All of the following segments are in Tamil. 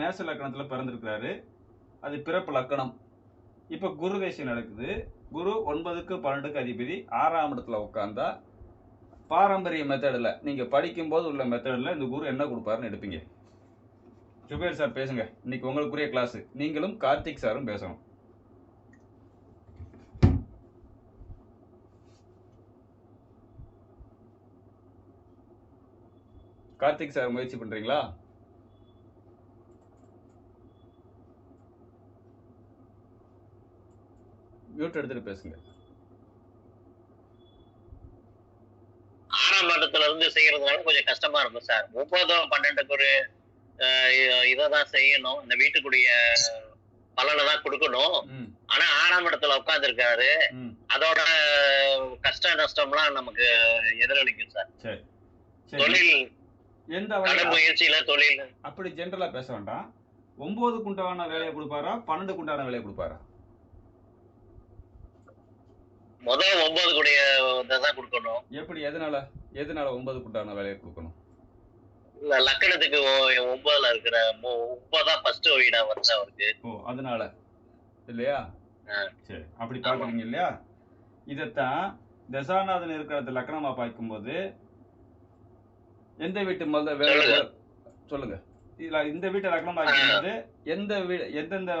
மேச லக்கணத்தில் பிறந்திருக்கிறாரு. அது பிறப்பு லக்கணம். இப்போ குரு தேசியம் நடக்குது. குரு ஒன்பதுக்கு பன்னெண்டுக்கு அதிபதி ஆறாம் இடத்துல உட்காந்தா பாரம்பரிய மெத்தடில் நீங்கள் படிக்கும்போது உள்ள மெத்தடில் இந்த குரு என்ன கொடுப்பாருன்னு எடுப்பீங்க. சுபேர் சார் பேசுங்க. இன்னைக்கு உங்களுக்குரிய கிளாஸ் நீங்களும் கார்த்திக் சாரும் பேசணும். கார்த்திக் சார் முயற்சி பண்றீங்களா? மியூட் எடுத்துட்டு பேசுங்க. ஆறாம் இடத்துல இருந்து செய்யறதுனால கொஞ்சம் கஷ்டமா இருக்கும் சார். ஒன்பதும் பன்னெண்டுக்கு ஒரு இதை தான் செய்யணும். இந்த வீட்டுக்குரிய பலனை தான் கொடுக்கணும் ஆனா ஆறாம் இடத்துல உட்கார்ந்துருக்காரு. ம். அதோட கஷ்ட நஷ்டம்லாம் நமக்கு எதிரொலிக்கும் சார். தொழில் எந்த முயற்சியில தொழில். அப்படி ஜென்ரலா பேச வேண்டாம். ஒன்பது குண்டான வேலையை கொடுப்பாரா? பன்னெண்டு குண்டான வேலையை கொடுப்பாரா? முதல் ஒன்பது கூடிய இதை தான் கொடுக்கணும். எப்படி எதனால? எதனால ஒன்பது குண்டான வேலையை கொடுக்கணும்? இல்ல லக்கணத்துக்கு ஒன்பதுல இருக்கிற ஒன்பதான் ஃபர்ஸ்ட் வீடா வருது அவருக்கு. ஓ அதனால. இல்லையா. சரி அப்படி பார்க்குறீங்க இல்லையா? இதைத்தான் தசாநாதன் இருக்கிற லக்கணமா பார்க்கும்போது எந்த வீட்டு முதல்ல வேலை சொல்லுங்க. இதுல இந்த வீட்டை லக்கணமா பார்க்கும்போது எந்த வீடு எந்தெந்த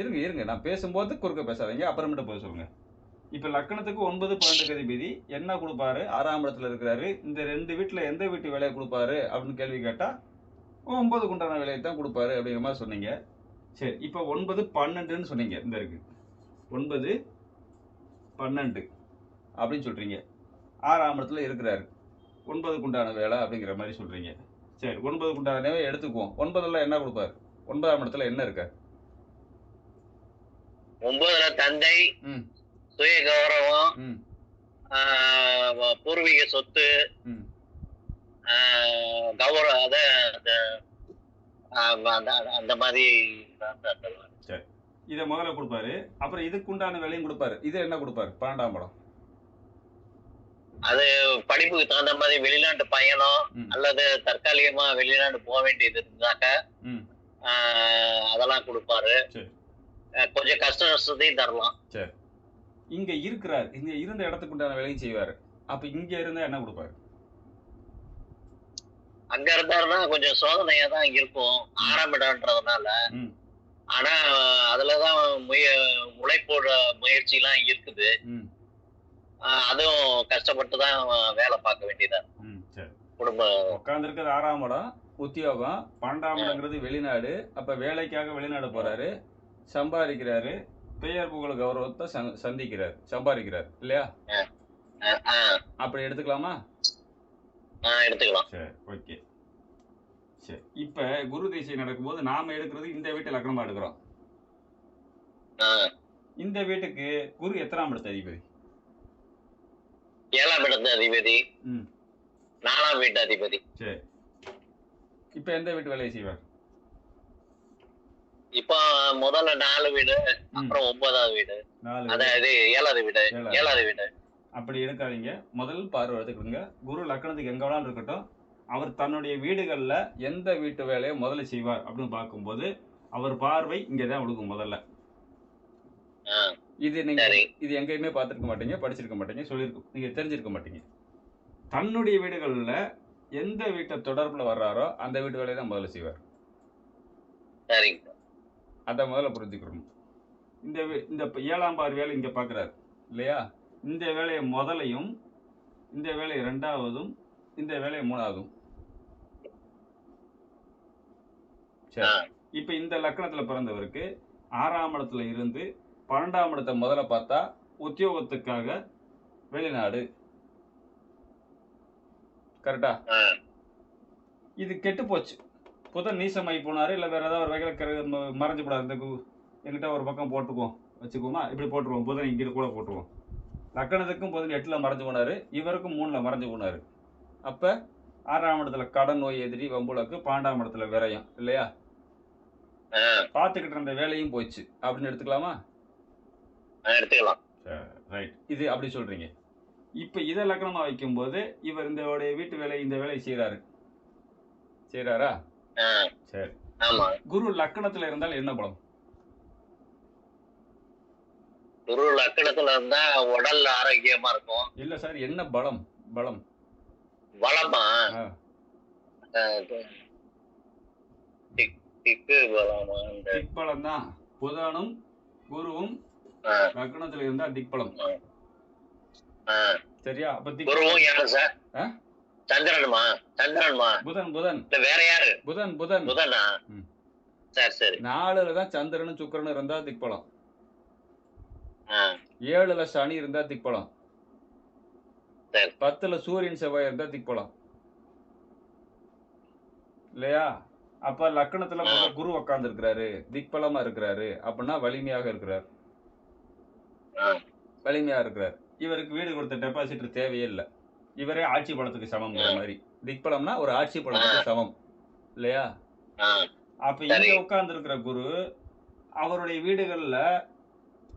இருங்க இருங்க. நான் பேசும்போது குறுக்க பேசாதீங்க அப்புறமேட்டு போய் சொல்லுங்க. இப்ப லக்கணத்துக்கு ஒன்பது பன்னெண்டு அதிபதி என்ன கொடுப்பாரு? ஆறாம் இடத்துல இருக்கிறாரு. இந்த ரெண்டு வீட்டுல எந்த வீட்டு வேலையை கொடுப்பாரு அப்படின்னு கேள்வி கேட்டா ஒன்பது குண்டான வேலையை தான் கொடுப்பாரு அப்படிங்கிற மாதிரி சொன்னீங்க. சரி இப்போ ஒன்பது பன்னெண்டுன்னு சொன்னீங்க. இந்த இருக்கு. ஒன்பது பன்னெண்டு அப்படின்னு சொல்றீங்க. ஆறாம் இடத்துல இருக்கிறாரு. ஒன்பது குண்டான வேலை அப்படிங்கிற மாதிரி சொல்றீங்க. சரி ஒன்பது குண்டான வேலை எடுத்துக்குவோம். ஒன்பதுல என்ன கொடுப்பாரு? ஒன்பதாம் இடத்துல என்ன இருக்காரு? ஒன்பதுல தந்தை ம். சுய கௌரவம் பூர்வீக சொத்து கௌரவ அத அந்த- மாதிரி. இதை முதல்ல கொடுப்பாரு. அப்புறம் இதுக்கு உண்டான வேலையும் கொடுப்பாரு. இது என்ன கொடுப்பாரு? பன்னெண்டாம் படம். அது படிப்புக்கு தகுந்த மாதிரி வெளிநாட்டு பயணம் அல்லது தற்காலிகமா வெளிநாடு போக வேண்டியது இருந்தாக்க அதெல்லாம் கொடுப்பாரு. கொஞ்சம் கஷ்ட நஷ்டத்தையும் தரலாம். இங்க இருக்கிறார். இங்க இருந்த இடத்துக்கு உண்டான வேலையும் செய்வாரு. அப்ப இங்க இருந்தா என்ன கொடுப்பாரு? அங்க இருந்தாருன்னா கொஞ்சம் சோதனையா தான் இருக்கும். ம். ஆனா அதுலதான் முய உழைப்போட முயற்சி எல்லாம் இருக்குது அதுவும் கஷ்டப்பட்டு தான் வேலை பார்க்க வேண்டியதா குடும்ப உட்காந்துருக்கிறது ஆறாம் இடம் உத்தியோகம் பன்னெண்டாம் இடங்கிறது வெளிநாடு. அப்ப வேலைக்காக வெளிநாடு போறாரு சம்பாதிக்கிறாரு பெயர் புகழ் கௌரவத்தை சந்- சந்திக்கிறார் சம்பாதிக்கிறார் இல்லையா? அப்படி எடுத்துக்கலாமா? எடுத்துக்கலாம். சரி ஓகே. சரி இப்ப குரு திசை நடக்கும்போது நாம எடுக்கிறது இந்த வீட்டு லக்னமா எடுக்கிறோம். இந்த வீட்டுக்கு குரு எத்தனாம் இடத்து அதிபதி? ஏழாம் இடத்து அதிபதி. நாலாம் வீட்டு அதிபதி. சரி. இப்ப எந்த வீட்டு வேலையை செய்வார்? இப்போ முதல்ல நாலு வீடு அப்புறம் ஒன்பதாவது வீடு. அதாவது ஏழாவது வீடு ஏழாவது. வீடு. அப்படி எடுக்காதீங்க. முதல் பார்வை எடுத்துக்கிடுங்க குரு லக்கணத்துக்கு எங்க வேணாலும் இருக்கட்டும். அவர் தன்னுடைய வீடுகள்ல எந்த வீட்டு வேலையை முதல்ல செய்வார் அப்படின்னு பார்க்கும்போது அவர் பார்வை இங்கே தான் விழுகும் முதல்ல. இது நீங்க இது எங்கேயுமே பார்த்துருக்க மாட்டீங்க படிச்சிருக்க மாட்டீங்க சொல்லியிருக்க நீங்க தெரிஞ்சிருக்க மாட்டீங்க. தன்னுடைய வீடுகள்ல எந்த வீட்டை தொடர்புல வர்றாரோ அந்த வீட்டு வேலையை தான் முதல்ல செய்வார். சரிங்க. அதை முதல்ல புரிஞ்சுக்கணும். இந்த இந்த ஏழாம் பார் வேலை இங்க பார்க்குறாரு இல்லையா? இந்த வேலையை முதலையும் இந்த வேலையை ரெண்டாவதும் இந்த வேலையை மூணாவதும். சரி. இப்போ இந்த லக்கணத்துல பிறந்தவருக்கு ஆறாம் இடத்துல இருந்து பன்னெண்டாம் இடத்தை முதல்ல பார்த்தா உத்தியோகத்துக்காக வெளிநாடு. கரெக்டா? இது கெட்டு போச்சு. புதன் நீசமாகி போனாரு இல்லை வேற ஏதாவது ஒரு வகையில் மறைஞ்சு போடாது இந்த எங்கிட்ட ஒரு பக்கம் போட்டுக்குவோம். வச்சுக்குவோமா? இப்படி போட்டுருவோம். புதன் இங்கே கூட போட்டுருவோம். லக்கணத்துக்கும் புதன் எட்டில் மறைஞ்சு போனாரு இவருக்கும் மூணில் மறைஞ்சு போனாரு. அப்போ ஆறாம் இடத்துல கடன் நோய் எதிரி வம்புலக்கு பன்னெண்டாம் இடத்துல விரயம் இல்லையா? பார்த்துக்கிட்டு இருந்த வேலையும் போச்சு அப்படின்னு எடுத்துக்கலாமா? எடுத்துக்கலாம். ரைட் இது அப்படி சொல்றீங்க. இப்போ இதை லக்கணமா வைக்கும்போது இவர் இந்த வீட்டு வேலை இந்த வேலையை செய்கிறாரு செய்கிறாரா சரி. ஆமா. குரு லக்கணத்துல இருந்தால் என்ன பலம்? குரு லக்கணத்துல இருந்தா உடல் ஆரோக்கியமா இருக்கும். இல்ல சார் என்ன பலம்? பலம். பலமா? திக்கு பலமா? திக்பலம் தான். புதனும் குருவும் லக்கணத்துல இருந்தா திக்பலம். சரியா? அப்ப திக் குருவும் யாரு சார்? சந்திரனுமா? சந்திரனுமா? புதன் புதன். வேற யாரு? புதன் புதன். புதனா. சரி சரி. நாலுல தான் சந்திரனும் சுக்கிரனும் இருந்தா திக்பலம். ஏழுல சனி இருந்தா திக்பலம். பத்துல சூரியன் செவ்வாய் இருந்தா திக்பலம். இல்லையா? அப்ப லக்கணத்துல குரு உட்கார்ந்து இருக்கிறாரு திக்பலமா இருக்கிறாரு. அப்படின்னா வலிமையாக இருக்கிறார். வலிமையா இருக்கிறார். இவருக்கு வீடு கொடுத்த டெபாசிட் தேவையே இல்லை. இவரே ஆட்சி பலத்துக்கு சமம்ங்கிற. மாதிரி. திக்பலம்னா ஒரு ஆட்சி பலத்துக்கு சமம். இல்லையா? அப்ப இங்க சரி. உட்கார்ந்து இருக்கிற குரு அவருடைய வீடுகள்ல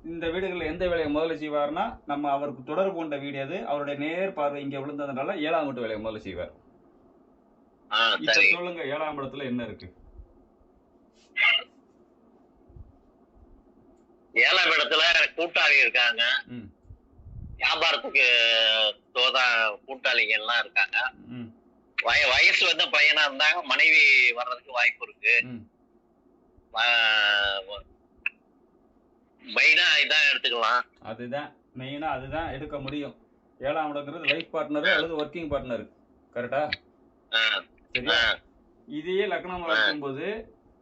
இந்த வீடுகள்ல எந்த வேலையை முதல்ல செய்வார்னா நம்ம அவருக்கு தொடர்பு கொண்ட வீடு எது? அவருடைய நேர் பார்வை இங்க விழுந்ததுனால ஏழாம் வீட்டு வேலையை முதல்ல செய்வார். இப்ப சொல்லுங்க ஏழாம் இடத்துல என்ன இருக்கு? ஏழாம் இடத்துல கூட்டாளி இருக்காங்க. வியாபாரத்துக்கு தோதா கூட்டாளிங்க எல்லாம் இருக்காங்க வய வயசு வந்த பையனா இருந்தாங்க மனைவி வர்றதுக்கு வாய்ப்பு இருக்கு. மெயினா இதான் எடுத்துக்கலாம். அதுதான் மெயினா அதுதான் எடுக்க முடியும். ஏழாம் இடங்கிறது லைஃப் பார்ட்னர் அல்லது ஒர்க்கிங் பார்ட்னர் கரெக்டா சரியா? இதையே லக்னமா இருக்கும்போது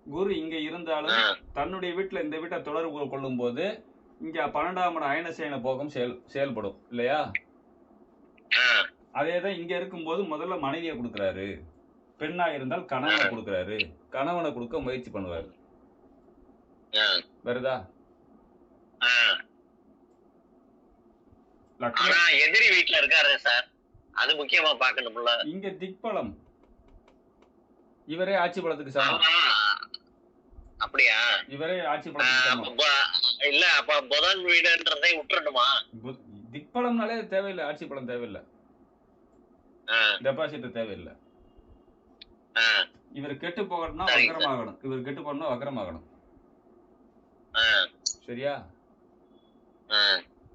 குரு இங்க இருந்தாலும் தன்னுடைய வீட்டுல இந்த வீட்டை தொடர்பு கொள்ளும் போது இங்க பன்னெண்டாம் இடம் அயனசேன போகம் செயல் செயல்படும் இல்லையா? ஆஹ், அதே தான் இங்க இருக்கும்போது முதல்ல மனைவியை கொடுக்குறாரு. பெண்ணா இருந்தால் கணவனை கொடுக்குறாரு. கணவனை கொடுக்க முயற்சி பண்ணுவாரு. வருதா? எதிரி வீட்டுல இருக்காரு சார். அது முக்கியமா பாக்கணும்ல இங்க திக்பலம். இவரே ஆட்சி பலத்துக்கு ஆமா. அப்படியா? இவரே ஆட்சி இல்ல அப்ப புதன் வீடுன்றதை விட்டுறணுமா திக்பலம்னாலே தேவையில்லை ஆட்சி பலம் தேவையில்லை. டெபாசிட் தேவையில்லை. இவர் கெட்டு போகணும்னா வக்கரமாகணும். இவர் கெட்டு போகணும்னா வக்கரமாகணும். சரியா?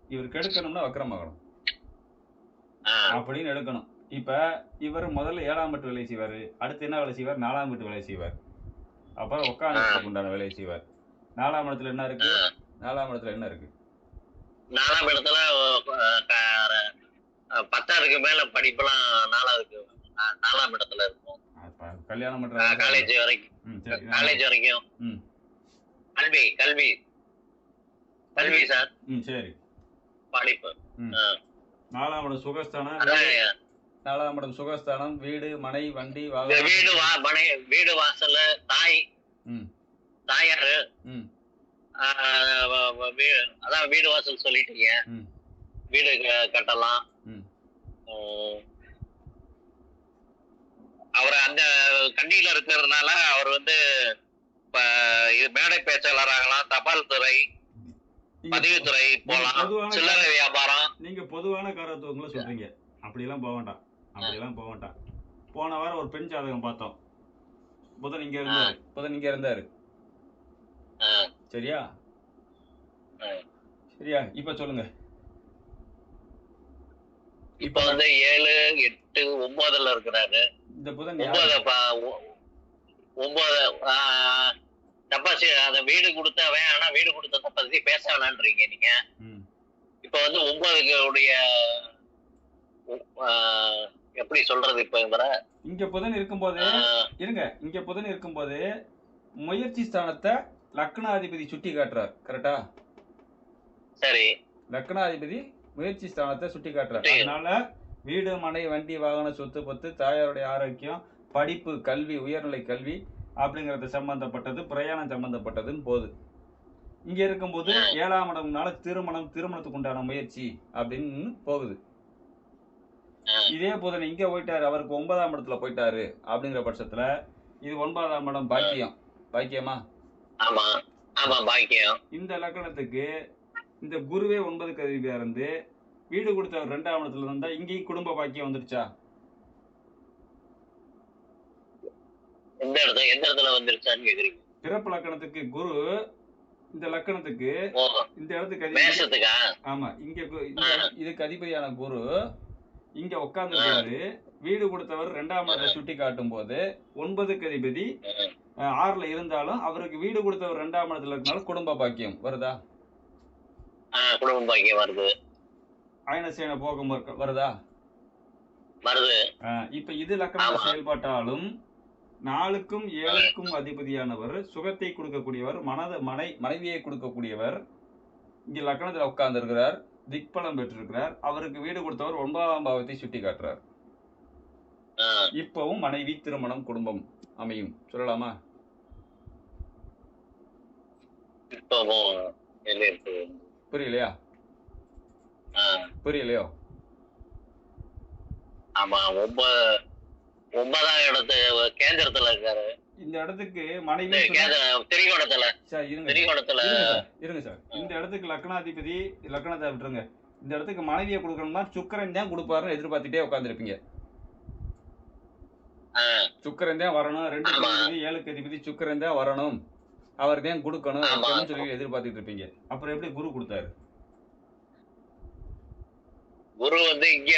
இவர் கெடுக்கணும்னா வக்கரமாகணும். அப்படின்னு எடுக்கணும். இப்ப இவர் முதல்ல ஏழாம் வீட்டு வேலை செய்வாரு. அடுத்து என்ன வேலை செய்வார்? நாலாம் வீட்டு வேலை செய்வார். அப்புறம் உட்காந்து உண்டான வேலையை செய்வார். நாலாம் இடத்துல என்ன இருக்கு. நாலாம் இடத்துல என்ன இருக்கு? நாலாம் இடத்துல பத்தாவதுக்கு மேல படிப்பெல்லாம் நாலாவதுக்கு நாலாம் இடத்துல இருக்கும். அப்ப கல்யாணம் பண்ற காலேஜ் வரைக்கும். காலேஜ் வரைக்கும். கல்வி கல்வி. கல்வி சார். சரி. படிப்பு. நாலாம் இடம் சுகஸ்தானம். நாலாம் இடம் சுகஸ்தானம் வீடு மனை வண்டி வாகனம். வீடு மனை வீடு வாசல்ல தாய் தாயாரு அதான் வீடு வாசல் சொல்லிட்டீங்க. வீடு கட்டலாம். அவர் அந்த கண்டியில இருக்கிறதுனால அவர் வந்து மேடை பேச்சாளர் ஆகலாம் தபால் துறை பதிவுத்துறை போலாம் சில்லறை வியாபாரம். நீங்க பொதுவான காரத்துவங்களை சொல்றீங்க. அப்படியெல்லாம் போக வேண்டாம். அப்படியெல்லாம் போக வேண்டாம் போன வாரம் ஒரு பெண் ஜாதகம் பார்த்தோம். புதன் இங்க இருந்தாரு. புதன் இங்க இருந்தாரு. சரியா. சரியா? இப்ப சொல்லுங்க. இப்ப வந்து ஏழு எட்டு ஒன்பதுல இருக்கிறாரு. இந்த புதன்? ஒன்பது ஒன்பது தப்பாசி அந்த வீடு கொடுத்தவன் ஆனா வீடு கொடுத்தத பத்தி பேச வேணான்றீங்க நீங்க. இப்ப வந்து ஆஹ், எப்படி சொல்றது இப்ப இவரை? இங்க புதன் இருக்கும்போது இருங்க இங்க புதன் இருக்கும்போது முயற்சி ஸ்தானத்தை லக்னாதிபதி சுட்டி காட்டுறார் கரெக்டா சரி. லக்னாதிபதி முயற்சி ஸ்தானத்தை சுட்டி காட்டுறார். அதனால வீடு மனை வண்டி வாகன சொத்து பத்து தாயாருடைய ஆரோக்கியம் படிப்பு கல்வி உயர்நிலை கல்வி அப்படிங்கறது சம்பந்தப்பட்டது பிரயாணம் சம்பந்தப்பட்டதுன்னு போகுது. இங்க இருக்கும்போது ஏழாம் இடம்னால திருமணம் திருமணத்துக்கு உண்டான முயற்சி அப்படின்னு போகுது. இதே புதன் இங்க போயிட்டாரு அவருக்கு ஒன்பதாம் இடத்துல போயிட்டாரு அப்படிங்கிற பட்சத்துல இது ஒன்பதாம் இடம் பாக்கியம். பாக்கியமா? இந்த லக்கணத்துக்கு இந்த குருவே ஒன்பது கதிரியா இருந்து வீடு கொடுத்தவர் ரெண்டாம் இடத்துல இருந்தா இங்கேயும் குடும்ப பாக்கியம் வந்துருச்சா? எந்த இடத்துல எந்த இடத்துல வந்துருச்சான்னு கேக்குறீங்க? பிறப்பு லக்கணத்துக்கு குரு இந்த லக்கணத்துக்கு இந்த இடத்துக்கு ஆமா இங்க இதுக்கு அதிபதியான குரு இங்க உட்கார்ந்து வீடு கொடுத்தவர் ரெண்டாம் இடத்தை சுட்டி காட்டும் போது ஒன்பதுக்கு அதிபதி ம். அஹ், ஆறுல இருந்தாலும் அவருக்கு வீடு கொடுத்தவர் ரெண்டாம் இடத்துல இருக்கனால குடும்ப பாக்கியம் வருதா? குடும்ப பாக்கியம் வருது. அயனசேன போகம் வருதா? வருது. இப்ப இது லக்கண. செயல்பட்டாலும் நாலுக்கும் ஏழுக்கும் அதிபதியானவர் சுகத்தை கொடுக்கக்கூடியவர் மனத மனை மனைவியை கொடுக்கக்கூடியவர் இங்க லக்கணத்துல உட்கார்ந்து இருக்கிறார் திக்பலம் பெற்றிருக்கிறார். அவருக்கு வீடு கொடுத்தவர் ஒன்பதாம் பாவத்தை சுட்டி காட்டுறார் இப்பவும் மனைவி திருமணம் குடும்பம் அமையும். சொல்லலாமா? புரியலையா? புரியலையோ? ஆமா ஒன்பது ஒன்பதாம் இடத்து கேந்திரத்துல இருக்காரு. இந்த இடத்துக்கு மனைவி சார் இருங்க. இருங்க சார் இந்த இடத்துக்கு லக்னாதிபதி லக்னத்தை விட்டுருங்க. இந்த இடத்துக்கு மனைவியை கொடுக்கணும்னா சுக்கரன் தான் கொடுப்பாருன்னு எதிர்பார்த்துட்டே உட்காந்துருப்பீங்க சுக்கரன் தான் வரணும். ரெண்டு. அதிபதி ஏழுக்கு அதிபதி சுக்கரன் தான் வரணும். அவர் தான் கொடுக்கணும் சொல்லி எதிர்பார்த்துட்டு இருப்பீங்க. அப்புறம் எப்படி குரு கொடுத்தாரு? குரு வந்து இங்க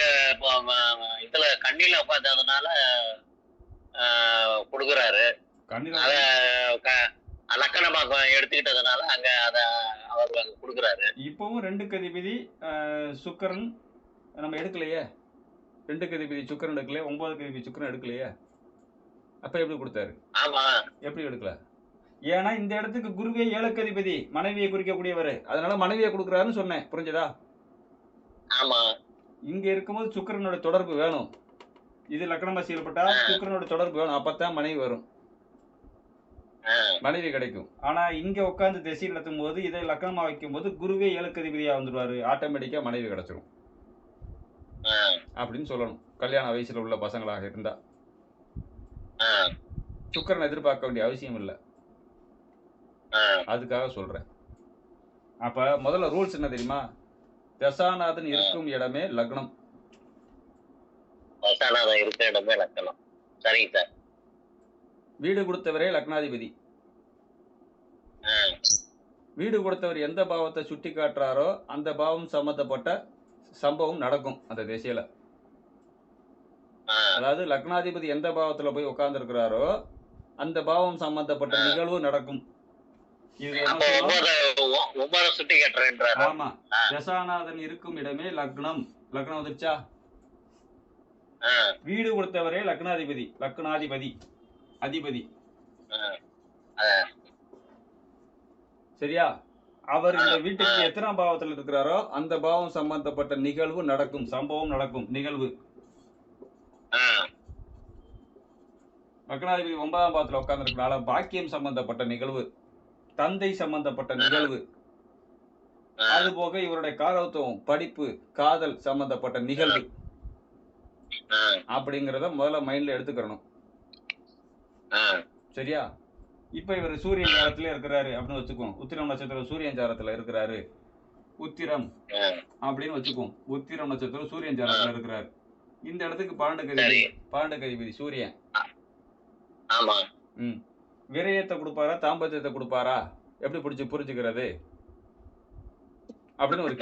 இதுல கண்ணில உட்காந்ததுனால கொடுக்குறாரு. கண்ணில அத க- லக்கணமா எடுத்துக்கிட்டதுனால அங்க அத அவர் அங்க கொடுக்குறாரு. இப்பவும் ரெண்டுக்கு அதிபதி அஹ், சுக்கிரன் நம்ம எடுக்கலையே. ரெண்டுக்கு அதிபதி சுக்கரன் எடுக்கலையே ஒன்பதுக்கு அதிபதி சுக்கரன் எடுக்கலையே. அப்ப எப்படி கொடுத்தாரு? ஆமா. எப்படி எடுக்கல? ஏன்னா இந்த இடத்துக்கு குருவே ஏழுக்கு அதிபதி மனைவியை குறிக்கக்கூடியவர். அதனால மனைவியை கொடுக்குறாருன்னு சொன்னேன். புரிஞ்சதா? ஆமா. இங்க இருக்கும்போது சுக்கிரனோட தொடர்பு வேணும். இது லக்னமா செயல்பட்டா சுக்கிரனோட தொடர்பு வேணும். அப்பதான் மனைவி வரும். மனைவி கிடைக்கும். ஆனா இங்க உட்கார்ந்து திசை நடத்தும் போது இதை லக்னமா வைக்கும் போது குருவே ஏழுக்கு அதிபதியா வந்துருவாரு. ஆட்டோமேட்டிக்கா மனைவி கிடைச்சிரும். அப்படின்னு சொல்லணும். கல்யாண வயசுல உள்ள பசங்களாக இருந்தா. சுக்கிரனை எதிர்பார்க்க வேண்டிய அவசியம் இல்லை. அதுக்காக சொல்றேன். அப்ப முதல்ல ரூல்ஸ் என்ன தெரியுமா? தசாநாதன் இருக்கும் இடமே லக்னம். இருக்கிற இடமே லக்கணம். சரிங்க சார். வீடு கொடுத்தவரே லக்னாதிபதி. வீடு கொடுத்தவர் எந்த பாவத்தை சுட்டி காட்டுறாரோ அந்த பாவம் சம்பந்தப்பட்ட சம்பவம் நடக்கும் அந்த திசையில. அதாவது லக்னாதிபதி எந்த பாவத்துல போய் உட்கார்ந்து அந்த பாவம் சம்பந்தப்பட்ட நிகழ்வு நடக்கும். ஆமா. தசாநாதன் இருக்கும் இடமே லக்னம். லக்னம் வந்துருச்சா? வீடு கொடுத்தவரே லக்னாதிபதி லக்னாதிபதி. அதிபதி. சரியா? அவர் இந்த வீட்டுக்கு எத்தனாம் பாவத்தில் இருக்கிறாரோ அந்த பாவம் சம்பந்தப்பட்ட நிகழ்வு நடக்கும். சம்பவம் நடக்கும். நிகழ்வு. ஆ, லக்னாதிபதி ஒன்பதாம் பாவத்தில் உட்கார்ந்துருக்கனால பாக்கியம் சம்பந்தப்பட்ட நிகழ்வு. தந்தை சம்பந்தப்பட்ட நிகழ்வு. அது போக இவருடைய காரத்துவம் படிப்பு காதல் சம்பந்தப்பட்ட நிகழ்வு. அப்படிங்கிறத முதல்ல மைண்ட்ல எடுத்துக்கிறணும் சரியா? இப்ப இவர் சூரியன் சாரத்துல இருக்கிறாரு அப்படின்னு வச்சுக்குவோம் உத்திரம் நட்சத்திரம் சூரியன் சாரத்துல இருக்கிறாரு. உத்திரம் அப்படின்னு வச்சுக்குவோம் உத்திரம் நட்சத்திரம் சூரியன் சாரத்துல இருக்கிறாரு. இந்த இடத்துக்கு பன்னெண்டு கதிபதி. பன்னெண்டு கதிபதி சூரியன். ஆமா. ம். விரயத்தை கொடுப்பாரா தாம்பத்தியத்தை கொடுப்பாரா? எப்படி பிடிச்சு புரிஞ்சுக்கிறது? அப்படின்னு ஒரு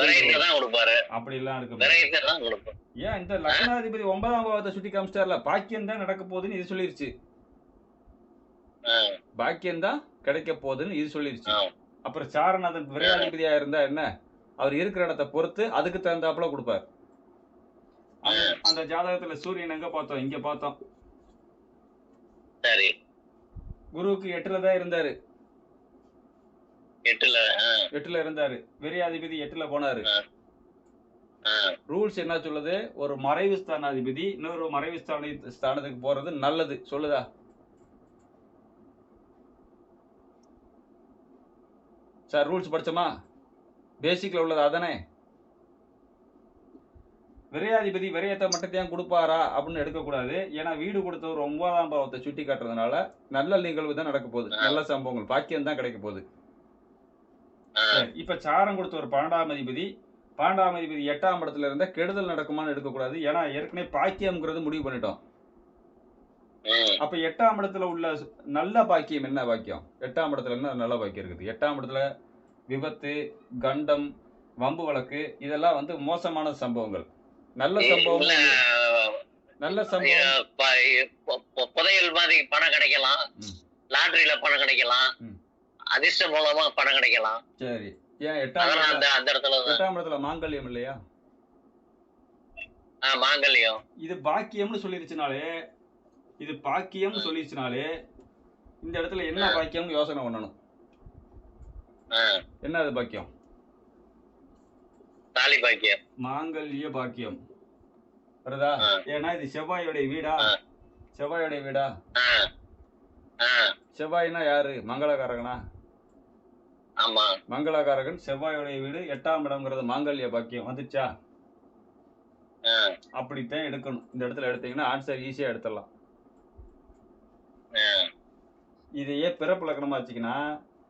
அப்படி எல்லாம் இருக்க. ஏன் இந்த லக்னாதிபதி ஒன்பதாம் பாவத்தை சுட்டி காமிச்சிட்டார்ல? பாக்கியம் தான் நடக்க போகுதுன்னு இது சொல்லிருச்சு. பாக்கியம் தான் கிடைக்க போகுதுன்னு இது சொல்லிருச்சு. அப்புறம் சாரநாதன் விரையாதிபதியா இருந்தா என்ன? அவர் இருக்கிற இடத்தை பொறுத்து அதுக்கு தகுந்தாப்புல கொடுப்பார். அந்த- ஜாதகத்துல சூரியன் எங்க பார்த்தோம்? இங்க பார்த்தோம். சரி. குருவுக்கு எட்டுல தான் இருந்தாரு. எட்டுல எட்டுல இருந்தாரு. விரையாதிபதி எட்டுல போனாரு. ரூல்ஸ் என்ன சொல்லுது? ஒரு மறைவு ஸ்தானாதிபதி இன்னொரு மறைவு ஸ்தான ஸ்தானத்துக்கு போறது நல்லது. சொல்லுதா? Sir rules படிச்சோமா? பேசிக்ல உள்ளது அதானே? விரையாதிபதி விரயத்தை மட்டும் தான் கொடுப்பாரா அப்படின்னு எடுக்கக்கூடாது. ஏன்னா வீடு கொடுத்தவர் ஒன்பதாம் பாவத்தை சுட்டி காட்டுறதுனால நல்ல நிகழ்வு தான் நடக்க போகுது. நல்ல சம்பவங்கள் பாக்கியம் தான் கிடைக்க போகுது. இப்ப சாரம் கொடுத்த ஒரு பன்னெண்டாம் அதிபதி பன்னெண்டாம் அதிபதி எட்டாம் இடத்துல இருந்தா கெடுதல் நடக்குமான்னு எடுக்கக்கூடாது ஏன்னா ஏற்கனவே பாக்கியம்ங்கிறது முடிவு பண்ணிட்டோம். அப்ப எட்டாம் இடத்துல உள்ள நல்ல பாக்கியம் என்ன பாக்கியம்? எட்டாம் இடத்துல என்ன நல்ல பாக்கியம் இருக்குது? எட்டாம் இடத்துல விபத்து கண்டம் வம்பு வழக்கு இதெல்லாம் வந்து மோசமான சம்பவங்கள். நல்ல சம்பவம். நல்ல சம்பவம். புதையல் மாதிரி பணம் கிடைக்கலாம். ம். லாட்டரியில பணம் கிடைக்கலாம். அதிர்ஷ்டம் மூலமா பணம் கிடைக்கலாம். சரி. ஏன் எட்டாம் அந்த இடத்துல எட்டாம் இடத்துல மாங்கல்யம் இல்லையா? மாங்கல்யம். இது பாக்கியம்னு சொல்லிருச்சுனாலே இது பாக்கியம்னு சொல்லிருச்சுனாலே இந்த இடத்துல என்ன பாக்கியம்னு யோசனை பண்ணணும்? என்ன அது பாக்கியம்? தாலி பாக்கியம். மாங்கல்ய பாக்கியம். வருதா. ஏன்னா இது செவ்வாயோடைய வீடா. செவ்வாயோடைய வீடா? செவ்வாய்னா யாரு? மங்களகாரகனா? மங்களகாரகன் செவ்வாயோடைய வீடு எட்டாம் இடம்ங்கிறது மாங்கல்ய பாக்கியம். வந்துச்சா? அப்படித்தான் எடுக்கணும். இந்த இடத்துல எடுத்தீங்கன்னா ஆன்சர் ஈஸியா எடுத்துடலாம். இதையே பிறப்பு லக்கணமா வச்சுக்கினா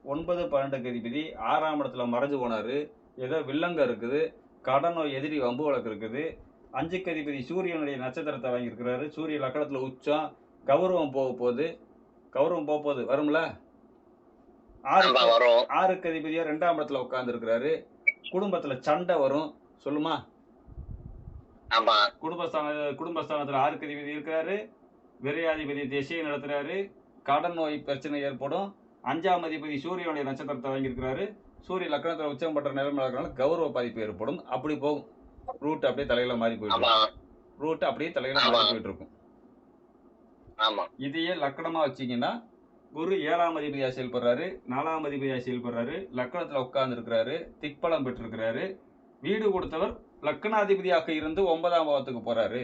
ஒன்பது பன்னெண்டு அதிபதி ஆறாம் இடத்துல மறைஞ்சு போனாரு. ஏதோ வில்லங்க இருக்குது கடன் எதிரி வம்பு வழக்கு இருக்குது. அஞ்சுக்கு அதிபதி சூரியனுடைய நட்சத்திரத்தை வாங்கியிருக்கிறாரு. சூரிய லக்கணத்துல உச்சம் கௌரவம் போக போகுது. கௌரவம் போக போகுது. வரும்ல? ஆறு ஆமா வரும். ஆறுக்கு அதிபதியா ரெண்டாம் இடத்துல உட்கார்ந்து இருக்கிறாரு குடும்பத்துல சண்டை வரும். சொல்லுமா? குடும்பஸ்தான குடும்பஸ்தானத்துல ஆறுக்கு அதிபதி இருக்கிறாரு. விரையாதிபதி திசையை நடத்துறாரு. கடன் நோய் பிரச்சனை ஏற்படும். அஞ்சாம் அதிபதி சூரியனுடைய நட்சத்திரத்தை வாங்கியிருக்கிறாரு. சூரிய லக்னத்துல உச்சம் பண்ற நிலைமை கௌரவ பாதிப்பு ஏற்படும். அப்படி போகும். ரூட் அப்படியே தலையில மாறி போயிட்டு ரூட் அப்படியே தலையில மாறி. போயிட்டு இருக்கும். இதையே லக்கணமா வச்சீங்கன்னா குரு ஏழாம் அதிபதியா செயல்படுறாரு. நாலாம் அதிபதியா செயல்படுறாரு. லக்கணத்துல உட்கார்ந்து இருக்கிறாரு. திக்பலம் பெற்றிருக்கிறாரு. வீடு கொடுத்தவர் லக்கணாதிபதியாக இருந்து ஒன்பதாம் பாவத்துக்கு போறாரு.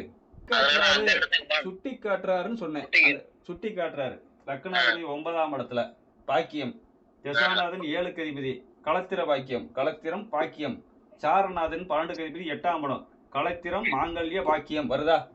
சுட்டி காட்டுறாருன்னு சொன்னேன். சுட்டி- காட்டுறாரு லக்னாதிபதி ஒன்பதாம் இடத்துல. பாக்கியம். தசாநாதன் ஏழுக்கு அதிபதி களத்திர பாக்கியம். களத்திரம் பாக்கியம். சாரநாதன் பன்னெண்டுக்கு அதிபதி எட்டாம் இடம். களத்திரம் மாங்கல்ய பாக்கியம். வருதா?